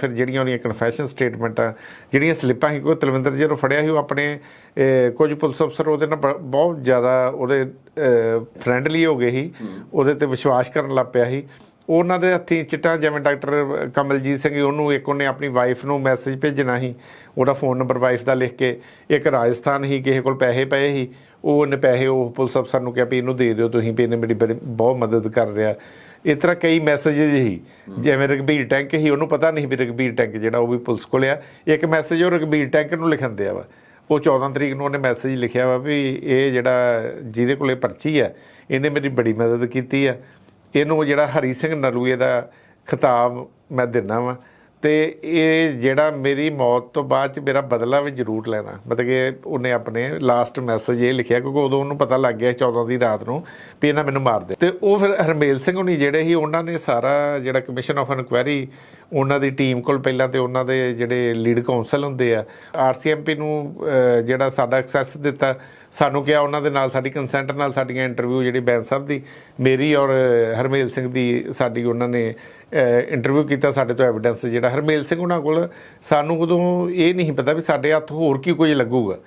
ਫਿਰ ਜਿਹੜੀਆਂ ਉਹਦੀਆਂ ਕਨਫੈਸ਼ਨ ਸਟੇਟਮੈਂਟਾਂ ਜਿਹੜੀਆਂ ਸਲਿੱਪਾਂ ਸੀ ਕੋਈ ਤਲਵਿੰਦਰ ਜਦੋਂ ਫੜਿਆ ਸੀ ਉਹ ਆਪਣੇ ਕੁਝ ਪੁਲਿਸ ਅਫਸਰ ਉਹਦੇ ਨਾਲ ਬਹੁਤ ਜ਼ਿਆਦਾ ਉਹਦੇ ਫਰੈਂਡਲੀ ਹੋ ਗਏ ਸੀ ਉਹਦੇ ਤੇ ਵਿਸ਼ਵਾਸ ਕਰਨ ਲੱਗ ਪਿਆ ਸੀ। ਉਹਨਾਂ ਦੇ ਹੱਥੀਂ ਚਿੱਟਾ ਜਿਵੇਂ ਡਾਕਟਰ ਕਮਲਜੀਤ ਸਿੰਘ ਉਹਨੂੰ ਇੱਕ ਉਹਨੇ ਆਪਣੀ ਵਾਈਫ ਨੂੰ ਮੈਸੇਜ ਭੇਜਣਾ ਸੀ ਉਹਦਾ ਫੋਨ ਨੰਬਰ ਵਾਈਫ ਦਾ ਲਿਖ ਕੇ ਇੱਕ ਰਾਜਸਥਾਨ ਹੀ ਕਿਸੇ ਕੋਲ ਪੈਸੇ ਪਏ ਸੀ ਉਹ ਉਹਨੇ ਪੈਸੇ ਉਹ ਪੁਲਿਸ ਅਫਸਰ ਨੂੰ ਕਿਹਾ ਵੀ ਇਹਨੂੰ ਦੇ ਦਿਓ ਤੁਸੀਂ ਵੀ ਇਹਨੇ ਮੇਰੀ ਬੜੀ- ਬਹੁਤ ਮਦਦ ਕਰ ਰਿਹਾ। ਇਸ ਤਰ੍ਹਾਂ ਕਈ ਮੈਸੇजेस ਹੀ ਜਿਵੇਂ ਰਗਬੀਰ ਟੈਂਕ ਹੀ ਉਹਨੂੰ ਪਤਾ ਨਹੀਂ ਵੀ ਰਗਬੀਰ ਟੈਂਕ ਜਿਹੜਾ ਉਹ ਵੀ ਪੁਲਿਸ ਕੋਲ ਆ। ਇੱਕ ਮੈਸੇਜ ਉਹ ਰਗਬੀਰ ਟੈਂਕ ਨੂੰ ਲਿਖਣ ਦਿਆ ਵਾ। ਉਹ 14 ਤਰੀਕ ਨੂੰ ਉਹਨੇ ਮੈਸੇਜ ਲਿਖਿਆ ਵਾ ਵੀ ਇਹ ਜਿਹੜਾ ਜਿਹਦੇ ਕੋਲੇ ਪਰਚੀ ਆ ਇਹਨੇ ਮੇਰੀ ਬੜੀ ਮਦਦ ਕੀਤੀ ਆ। ਇਹਨੂੰ ਜਿਹੜਾ ਹਰੀ ਸਿੰਘ ਨਲੂਏ ਦਾ ਖਿਤਾਬ ਮੈਂ ਦਿੰਨਾ ਵਾ। ਤੇ ਇਹ ਜਿਹੜਾ ਮੇਰੀ ਮੌਤ ਤੋਂ ਬਾਅਦ ਚ ਮੇਰਾ ਬਦਲਾ ਵੀ ਜ਼ਰੂਰ ਲੈਣਾ। ਮਤਲਬ ਕਿ ਉਹਨੇ ਆਪਣੇ ਲਾਸਟ ਮੈਸੇਜ ਇਹ ਲਿਖਿਆ, ਕਿਉਂਕਿ ਉਦੋਂ ਉਹਨੂੰ ਪਤਾ ਲੱਗ ਗਿਆ 14 ਦੀ ਰਾਤ ਨੂੰ ਵੀ ਇਹਨਾਂ ਮੈਨੂੰ ਮਾਰ ਦੇ ਤੇ ਉਹ ਫਿਰ ਹਰਮੇਲ ਸਿੰਘ ਹੁਣੀ ਜਿਹੜੇ ਸੀ, ਉਹਨਾਂ ਨੇ ਸਾਰਾ ਜਿਹੜਾ ਕਮਿਸ਼ਨ ਆਫ ਇਨਕੁਆਇਰੀ ਉਹਨਾਂ ਦੀ ਟੀਮ ਕੋਲ ਪਹਿਲਾਂ ਤੇ ਉਹਨਾਂ ਦੇ ਜਿਹੜੇ ਲੀਡ ਕਾਉਂਸਲ ਹੁੰਦੇ ਆ ਆਰਸੀਐਮਪੀ ਨੂੰ ਜਿਹੜਾ ਸਾਡਾ ਐਕਸੈਸ ਦਿੱਤਾ, ਸਾਨੂੰ ਕਿਹਾ ਉਹਨਾਂ ਦੇ ਨਾਲ ਸਾਡੀ ਕੰਸੈਂਟ ਨਾਲ ਸਾਡੀਆਂ ਇੰਟਰਵਿਊ ਜਿਹੜੀ ਬੈਂਸ ਸਾਹਿਬ ਦੀ, ਮੇਰੀ ਔਰ ਹਰਮੇਲ ਸਿੰਘ ਦੀ ਸਾਡੀ ਉਹਨਾਂ ਨੇ ਇੰਟਰਵਿਊ ਕੀਤਾ ਸਾਡੇ ਤੋਂ ਐਵੀਡੈਂਸ ਜਿਹੜਾ। ਹਰਮੇਲ ਸਿੰਘ ਉਹਨਾਂ ਕੋਲ ਸਾਨੂੰ ਉਦੋਂ ਇਹ ਨਹੀਂ ਪਤਾ ਵੀ ਸਾਡੇ ਹੱਥ ਹੋਰ ਕੀ ਕੁਝ ਲੱਗੂਗਾ।